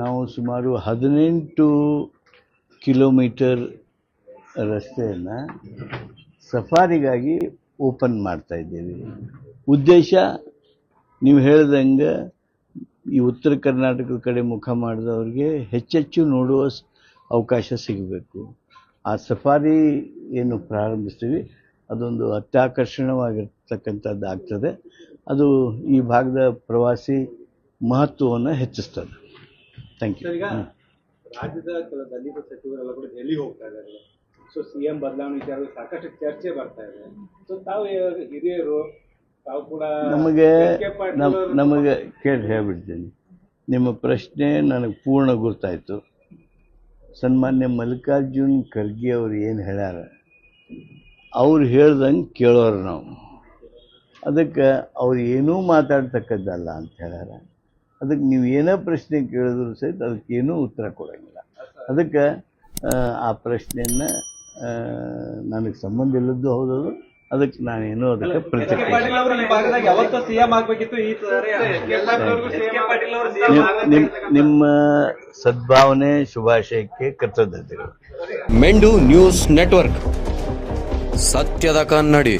ನಾವು ಸುಮಾರು ಹದಿನೆಂಟು ಕಿಲೋಮೀಟರ್ ರಸ್ತೆಯನ್ನು ಸಫಾರಿಗಾಗಿ ಓಪನ್ ಮಾಡ್ತಾ ಇದ್ದೀವಿ. ಉದ್ದೇಶ ನೀವು ಹೇಳ್ದಂಗೆ ಈ ಉತ್ತರ ಕರ್ನಾಟಕದ ಕಡೆ ಮುಖ ಮಾಡಿದವ್ರಿಗೆ ಹೆಚ್ಚೆಚ್ಚು ನೋಡುವ ಅವಕಾಶ ಸಿಗಬೇಕು. ಆ ಸಫಾರಿ ಏನು ಪ್ರಾರಂಭಿಸ್ತೀವಿ, ಅದೊಂದು ಅತ್ಯಾಕರ್ಷಣವಾಗಿರ್ತಕ್ಕಂಥದ್ದು ಆಗ್ತದೆ ಅದು ಈ ಭಾಗದ ಪ್ರವಾಸಿ ಮಹತ್ವವನ್ನು ಹೆಚ್ಚಿಸ್ತದೆ. ಥ್ಯಾಂಕ್ ಯು ಸರ್ ಈಗ ರಾಜ್ಯದ ಕೆಲ ದಲಿತ ಸಚಿವರೆಲ್ಲ ಕೂಡ ಡೆಲ್ಲಿ ಹೋಗ್ತಾ ಇದ್ದಾರೆ. ಸೊ ಸಿಎಂ ಬದಲಾವಣೆ ವಿಚಾರ ಸಾಕಷ್ಟು ಚರ್ಚೆ ಬರ್ತಾ ಇದೆ. ಸೊ ತಾವು ಹಿರಿಯರು ತಾವು ಕೂಡ ನಮಗೆ ನಮಗೆ ಕೇಳಿ ಹೇಳ್ಬಿಡ್ತೀನಿ. ನಿಮ್ಮ ಪ್ರಶ್ನೆ ನನಗೆ ಪೂರ್ಣ ಗೊತ್ತಾಯಿತು ಸನ್ಮಾನ್ಯ ಮಲ್ಲಿಕಾರ್ಜುನ್ ಖರ್ಗೆ ಅವ್ರು ಏನು ಹೇಳ್ಯಾರ? ಅವ್ರು ಹೇಳ್ದಂಗೆ ಕೇಳೋರು ನಾವು. ಅದಕ್ಕೆ ಅವ್ರು ಏನೂ ಮಾತಾಡ್ತಕ್ಕದ್ದಲ್ಲ ಅಂತ ಹೇಳ್ಯಾರ. ಅದಕ್ಕೆ ನೀವು ಏನೇ ಪ್ರಶ್ನೆ ಕೇಳಿದ್ರು ಸಹಿತ ಅದಕ್ಕೆ ಏನೂ ಉತ್ತರ ಕೊಡೋಂಗಿಲ್ಲ. ಅದಕ್ಕೆ ಆ, ಪ್ರಶ್ನೆಯನ್ನು ನನಗೆ ಸಂಬಂಧ ಇಲ್ಲದ್ದು ಹೌದದು ಅದಕ್ಕೆ ನಾನೇನು ಅದಕ್ಕೆ ಪ್ರತಿಕ್ರಿಯೆ ನಿಮ್ಮ ಸದ್ಭಾವನೆ ಶುಭಾಶಯಕ್ಕೆ ಕೃತಜ್ಞತೆಗಳು. Mendu news network. ಸತ್ಯದ ಕನ್ನಡಿ.